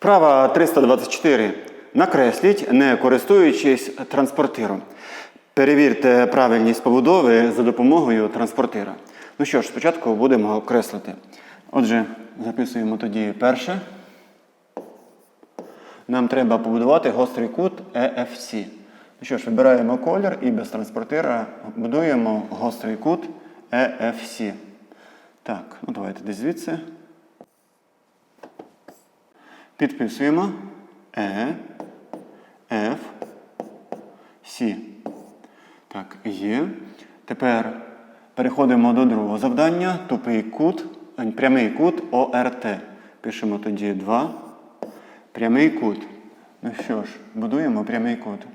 Вправа 324. Накресліть, не користуючись транспортиром. Перевірте правильність побудови за допомогою транспортира. Ну що ж, спочатку будемо окреслити. Отже, записуємо тоді перше. Нам треба побудувати гострий кут EFC. Ну що ж, вибираємо колір і без транспортира будуємо гострий кут EFC. Так, ну давайте десь звідси. Підписуємо E, F, C. Так, є. Тепер переходимо до другого завдання. Тупий кут, прямий кут ОРТ. Пишемо тоді 2. Прямий кут. Ну що ж, будуємо прямий кут.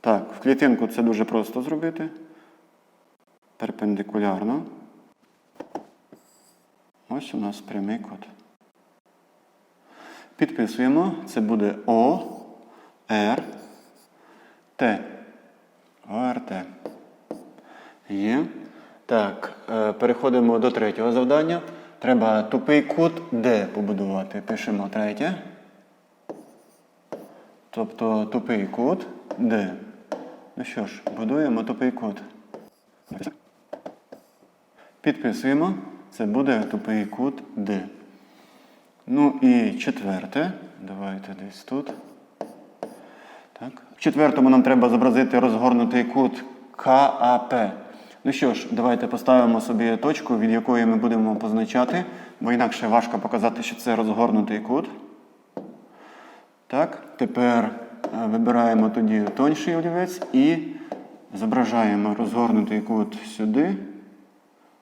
Так, в клітинку це дуже просто зробити. Перпендикулярно. Ось у нас прямий кут. Підписуємо. Це буде О, Р, Т. ОРТ. Є. Так, е, переходимо до третього завдання. Треба тупий кут Д побудувати. Пишемо третє. Тобто тупий кут Д. Ну що ж, будуємо тупий кут. Підписуємо. Це буде тупий кут Д. Ну і четверте. Давайте десь тут. Так. В четвертому нам треба зобразити розгорнутий кут КАП. Ну що ж, давайте поставимо собі точку, від якої ми будемо позначати, бо інакше важко показати, що це розгорнутий кут. Так, тепер е, вибираємо тоді тонший олівець і зображаємо розгорнутий кут сюди.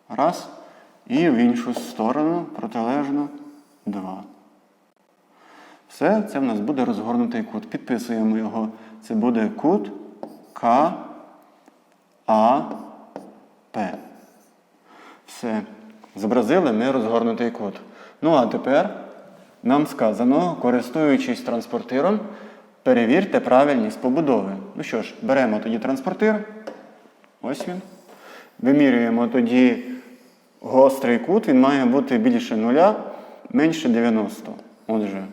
Раз. І в іншу сторону протилежно два. Все, це в нас буде розгорнутий кут. Підписуємо його. Це буде кут К А П. Все. Зобразили ми розгорнутий кут. Ну а тепер нам сказано, користуючись транспортиром, перевірте правильність побудови. Ну що ж, беремо тоді транспортир. Ось він. Вимірюємо тоді гострий кут, він має бути більше нуля, менше 90. Отже,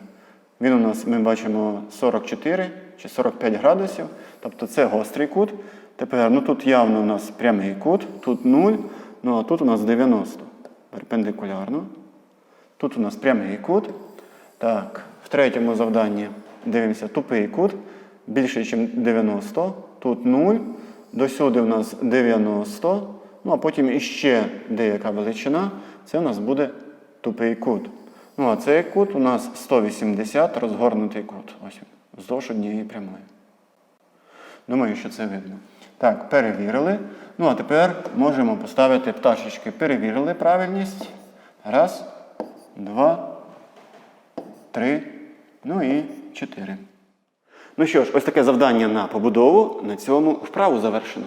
він у нас, ми бачимо 44 чи 45 градусів. Тобто це гострий кут. Тепер, ну тут явно у нас прямий кут, тут 0, ну а тут у нас 90. Перпендикулярно. Тут у нас прямий кут. Так, в третьому завданні дивимося тупий кут. Більше, ніж 90. Тут 0. Досюди у нас 90. Ну, а потім іще деяка величина. Це у нас буде тупий кут. Ну, а цей кут у нас 180 розгорнутий кут. Ось вздовж однієї прямої. Думаю, що це видно. Так, перевірили. Ну, а тепер можемо поставити пташечки. Перевірили правильність. Раз, два, три, ну і чотири. Ну що ж, ось таке завдання на побудову. На цьому вправу завершено.